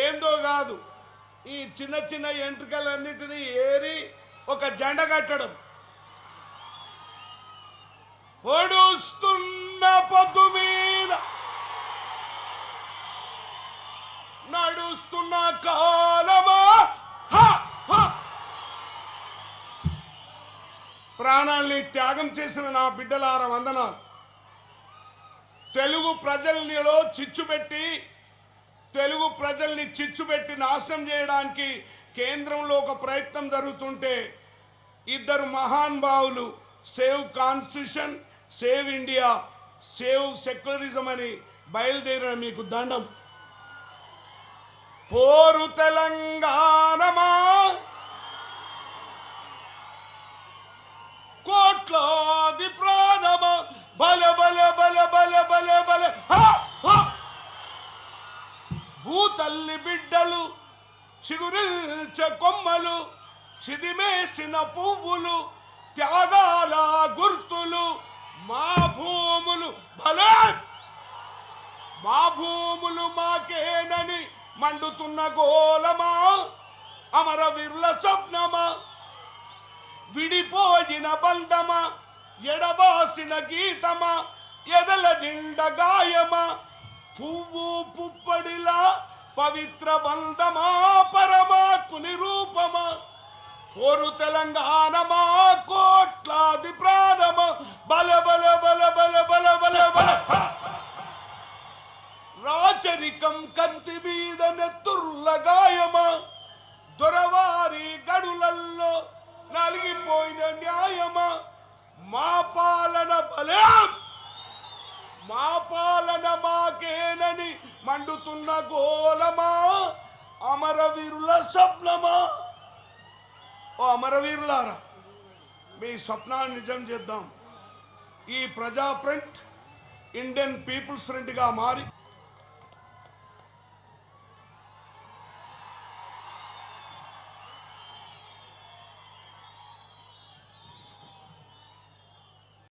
ఏందో కాదు ఈ చిన్న చిన్న ఎంట్రికలన్నిటినీ ఏరి ఒక జెండ కట్టడం పొడుస్తున్న పొద్దు మీద నడుస్తున్న కాలమా హ! హ! ప్రాణాల్ని త్యాగం చేసిన నా బిడ్డలార వందనాలు తెలుగు ప్రజల్లో చిచ్చు పెట్టి తెలుగు ప్రజల్ని చిచ్చు పెట్టి నాశనం చేయడానికి కేంద్రంలో ఒక ప్రయత్నం జరుగుతుంటే ఇద్దరు మహాన్ భావులు save constitution save India save secularism అని బయలుదేరిన మీకు దండం. పోరు తెలంగాణమా? కోట్లాది ప్రాణమా? బల బల బల బల హ! హ! తల్లి బిడ్డలు చిగురించే కొమ్మలు చిదిమేసిన పువ్వులు త్యాగాల గుర్తులు మా భూములు భలే! మా భూములు మాకేనని మండుతున్న గోలమా అమరవీరుల స్వప్నమా? విడిపోయిన బంధమా? ఎడబాసిన గీతమా? ఎదల నిండ గాయమా? పువ్వు పుప్పడిలా పవిత్ర బంధమా పరమాత్ముని రూపమా? పోరు తెలంగాణమా కోట్లాది ప్రాణమా? బల బల బల బల బల బల బల. రాచరికం కంతి మీద నెత్తుర్ల గాయమా? దొరవారి గడులల్లో నలిగిపోయిన న్యాయమా? మా పాలన బలే మా పాలన మాకేనని మండుతున్న గోలమా అమరవీరుల స్వప్నమా? ఓ అమరవీరులారా మీ స్వప్నాన్ని నిజం చేద్దాం. ఈ ప్రజా ఫ్రంట్ ఇండియన్ పీపుల్స్ ఫ్రంట్గా మారి